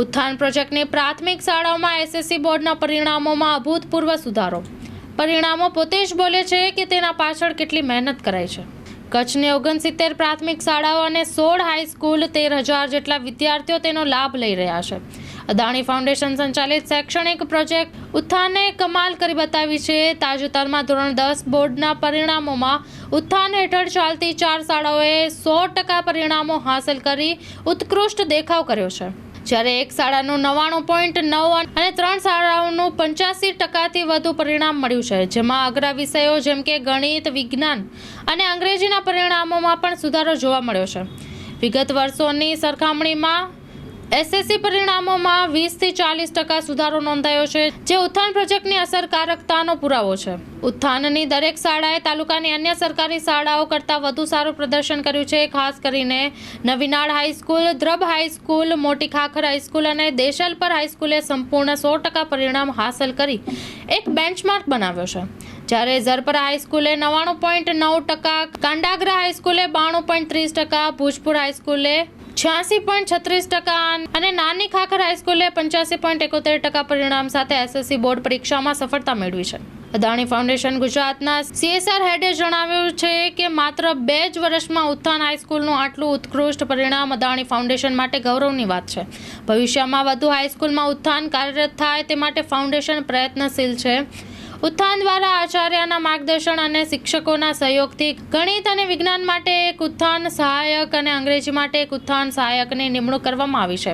ઉત્થાન પ્રોજેક્ટની પ્રાથમિક શાળાઓમાં એસએસસી બોર્ડના પરિણામોમાં અભૂતપૂર્વ સુધારો. પરિણામો પોતે જ બોલે છે કે તેના પાછળ કેટલી મહેનત કરાઈ છે. કચ્છની ઓગણસિત્તેર પ્રાથમિક શાળાઓ અને સોળ હાઈસ્કૂલ તેર હજાર જેટલા વિદ્યાર્થીઓ તેનો લાભ લઈ રહ્યા છે. અદાણી ફાઉન્ડેશન સંચાલિત શૈક્ષણિક પ્રોજેક્ટ ઉત્થાને કમાલ કરી બતાવી છે. તાજેતરમાં ધોરણ દસ બોર્ડના પરિણામોમાં ઉત્થાન હેઠળ ચાલતી ચાર શાળાઓએ સો ટકા પરિણામો હાંસલ કરી ઉત્કૃષ્ટ દેખાવ કર્યો છે. જ્યારે એક શાળાનું નવ્વાણું પોઈન્ટ નવ અને ત્રણ શાળાઓનું પંચ્યાસી ટકાથી વધુ પરિણામ મળ્યું છે, જેમાં અઘરા વિષયો જેમ કે ગણિત, વિજ્ઞાન અને અંગ્રેજીના પરિણામોમાં પણ સુધારો જોવા મળ્યો છે. વિગત વર્ષોની સરખામણીમાં એસએસસી પરિણામોમાં વીસથી ચાલીસ ટકા સુધારો નોંધાયો છે, જે ઉત્થાન પ્રોજેક્ટની અસરકારકતાનો પુરાવો છે. ઉત્થાનની દરેક શાળાએ તાલુકાની અન્ય સરકારી શાળાઓ કરતાં વધુ સારું પ્રદર્શન કર્યું છે, ખાસ કરીને નવીનાળ હાઈસ્કૂલ, દ્રબ હાઈસ્કૂલ, મોટી ખાખર હાઈસ્કૂલ અને દેશલપર હાઈસ્કૂલે સંપૂર્ણ સો ટકા પરિણામ હાંસલ કરી એક બેન્ચમાર્ક બનાવ્યો છે. જ્યારે ઝરપરા હાઈસ્કૂલે નવ્વાણું પોઈન્ટ નવ ટકા, કાંડાગરા હાઈસ્કૂલે બાણું પોઈન્ટ ત્રીસ ટકા, ભુજપુર હાઈસ્કૂલે છ્યાસી પોઈન્ટ છત્રીસ ટકા અને નાની ખાખર હાઈસ્કૂલે પંચ્યાસી પોઈન્ટ એકોતેર ટકા પરિણામ સાથે એસએસસી બોર્ડ પરીક્ષામાં સફળતા મેળવી છે. અદાણી ફાઉન્ડેશન ગુજરાતના સીએસઆર હેડે જણાવ્યું છે કે માત્ર બે જ વર્ષમાં ઉત્થાન હાઈસ્કૂલનું આટલું ઉત્કૃષ્ટ પરિણામ અદાણી ફાઉન્ડેશન માટે ગૌરવની વાત છે. ભવિષ્યમાં વધુ હાઈસ્કૂલમાં ઉત્થાન કાર્યરત થાય તે માટે ફાઉન્ડેશન પ્રયત્નશીલ છે. ઉત્થાન દ્વારા આચાર્યના માર્ગદર્શન અને શિક્ષકોના સહયોગથી ગણિત અને વિજ્ઞાન માટે એક ઉત્થાન સહાયક અને અંગ્રેજી માટે એક ઉત્થાન સહાયકની નિમણૂક કરવામાં આવી છે,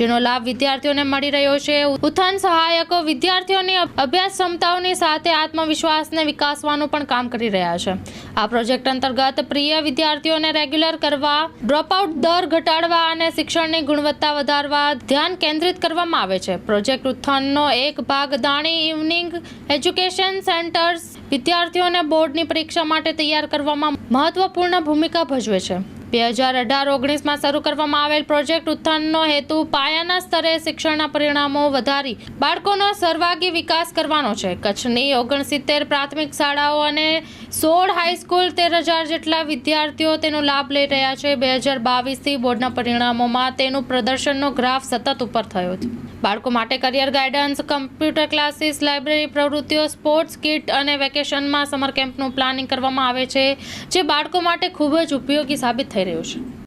જેનો લાભ વિદ્યાર્થીઓને મળી રહ્યો છે. ઉત્થાન સહાયકો વિદ્યાર્થીઓની અભ્યાસ ક્ષમતાઓની સાથે આત્મવિશ્વાસને વિકાસવાનું પણ કામ કરી રહ્યા છે. આ પ્રોજેક્ટ અંતર્ગત પ્રિય વિદ્યાર્થીઓને રેગ્યુલર કરવા, ડ્રોપઆઉટ દર ઘટાડવા અને શિક્ષણની ગુણવત્તા વધારવા ધ્યાન કેન્દ્રિત કરવામાં આવે છે. પ્રોજેક્ટ ઉત્થાનનો એક ભાગ દાણી, ઇવનિંગ, એજ્યુકેશન સેન્ટર્સ વિદ્યાર્થીઓને બોર્ડની પરીક્ષા માટે તૈયાર કરવામાં મહત્વપૂર્ણ ભૂમિકા ભજવે છે. બે હજાર અઢાર ઓગણીસમાં શરૂ કરવામાં આવેલ પ્રોજેક્ટ ઉત્થાનનો હેતુ પાયાના સ્તરે શિક્ષણના પરિણામો વધારી બાળકોનો સર્વાગી વિકાસ કરવાનો છે. કચ્છની ઓગણસિત્તેર પ્રાથમિક શાળાઓ અને સોળ હાઈસ્કૂલ તેર હજાર જેટલા વિદ્યાર્થીઓ તેનો લાભ લઈ રહ્યા છે. બે હજાર બાવીસથી બોર્ડના પરિણામોમાં તેનું પ્રદર્શનનો ગ્રાફ સતત ઉપર થયો છે. બાળકો માટે career guidance, computer classes, library પ્રવૃત્તિઓ, સ્પોર્ટ્સ કિટ અને વેકેશનમાં સમર કેમ્પનું પ્લાનિંગ કરવામાં આવે છે, જે બાળકો માટે ખૂબ જ ઉપયોગી સાબિત થઈ રહ્યું છે.